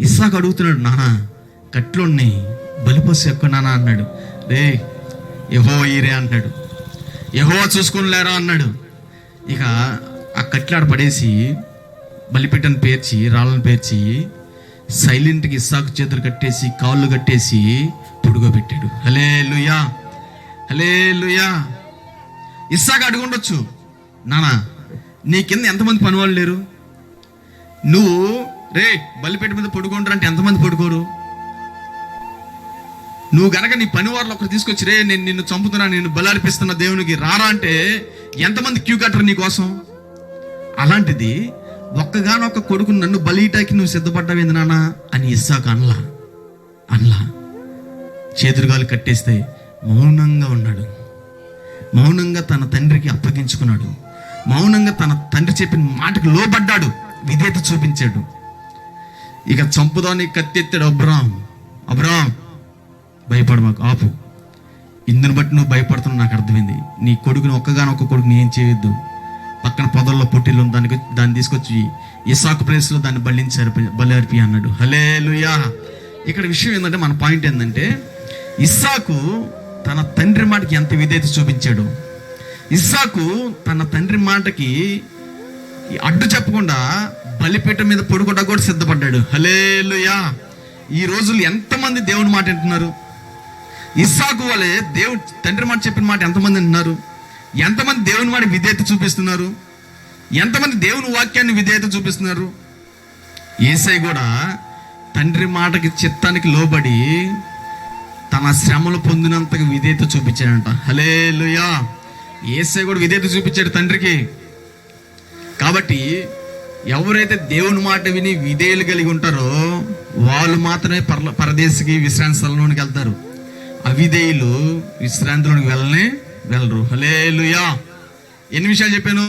ఇస్సాకు అడుగుతున్నాడు నానా కట్లోని బలిపసు ఎక్కువ నానా అన్నాడు. రే యహో ఈరే అన్నాడు. యహో చూసుకుని లేరా అన్నాడు. ఇక ఆ కట్లాడ పడేసి బలిపెట్టను పేర్చి రాళ్ళను పేర్చి సైలెంట్కి ఇస్సాకు చేతులు కట్టేసి కాళ్ళు కట్టేసి పొడుగోబెట్టాడు హలే లుయా హలే లుయా ఇస్సాకు అడుగుండొచ్చు నానా నీ కింద ఎంతమంది పనివాళ్ళు లేరు? నువ్వు రే బలిపేట మీద పడుకుంటారు అంటే ఎంతమంది పడుకోరు? నువ్వు గనక నీ పని వాళ్ళు ఒకరు తీసుకొచ్చి రే నేను నిన్ను చంపుతున్నా నేను బలార్పిస్తున్న దేవునికి రారా అంటే ఎంతమంది క్యూ కట్టరు నీ కోసం? అలాంటిది ఒక్కగానొక్క కొడుకు నన్ను బలిటాకి నువ్వు సిద్ధపడ్డావేంది నాన్న అని ఇస్సాకు అనలా. అనలా. చేతురుగాలు కట్టేస్తే మౌనంగా ఉన్నాడు. మౌనంగా తన తండ్రికి అప్పగించుకున్నాడు. మౌనంగా తన తండ్రి చెప్పిన మాటకు లోబడ్డాడు. విధేత చూపించాడు. ఇక చంపుదానికి కత్తెత్తాడు అబ్రామ్ అబ్రామ్ భయపడు మాకు ఆపు. ఇందుని బట్టి నువ్వు భయపడుతున్నావు నాకు అర్థమైంది. నీ కొడుకుని ఒక్కగానొక్క కొడుకుని ఏం చేయొద్దు. పక్కన పొదల్లో పొట్టిల్లు దానికి దాన్ని తీసుకొచ్చి ఇసాకు ప్లేస్లో దాన్ని బలించారు బలి అన్నాడు. హలే ఇక్కడ విషయం ఏంటంటే మన పాయింట్ ఏంటంటే ఇస్సాకు తన తండ్రి మాటకి ఎంత విధేయత చూపించాడు. ఇస్సాకు తన తండ్రి మాటకి అడ్డు చెప్పకుండా బలిపీఠం మీద పడుకోట కూడా సిద్ధపడ్డాడు. హలేలుయా ఈ రోజులు ఎంతమంది దేవుని మాట వింటున్నారు? ఇస్సాకు వలె దేవుడు తండ్రి మాట చెప్పిన మాట ఎంతమంది వింటున్నారు ఎంతమంది దేవుని మాట విధేయత చూపిస్తున్నారు? ఎంతమంది దేవుని వాక్యాన్ని విధేయత చూపిస్తున్నారు? ఏసై కూడా తండ్రి మాటకి చిత్తానికి లోబడి తన శ్రమలు పొందినంతగా విధేయత చూపించాడంట. హలే లుయా ఏసై కూడా విధేయత చూపించాడు తండ్రికి. కాబట్టి ఎవరైతే దేవుని మాట విని విధేయులు కలిగి ఉంటారో వాళ్ళు మాత్రమే పర్ల పరదేశికి విశ్రాంతి స్థలంలోనికి వెళ్తారు. అవిధేయులు విశ్రాంతిలోనికి వెళ్ళనే వెళ్ళరు. హలేలుయా ఎన్ని విషయాలు చెప్పాను?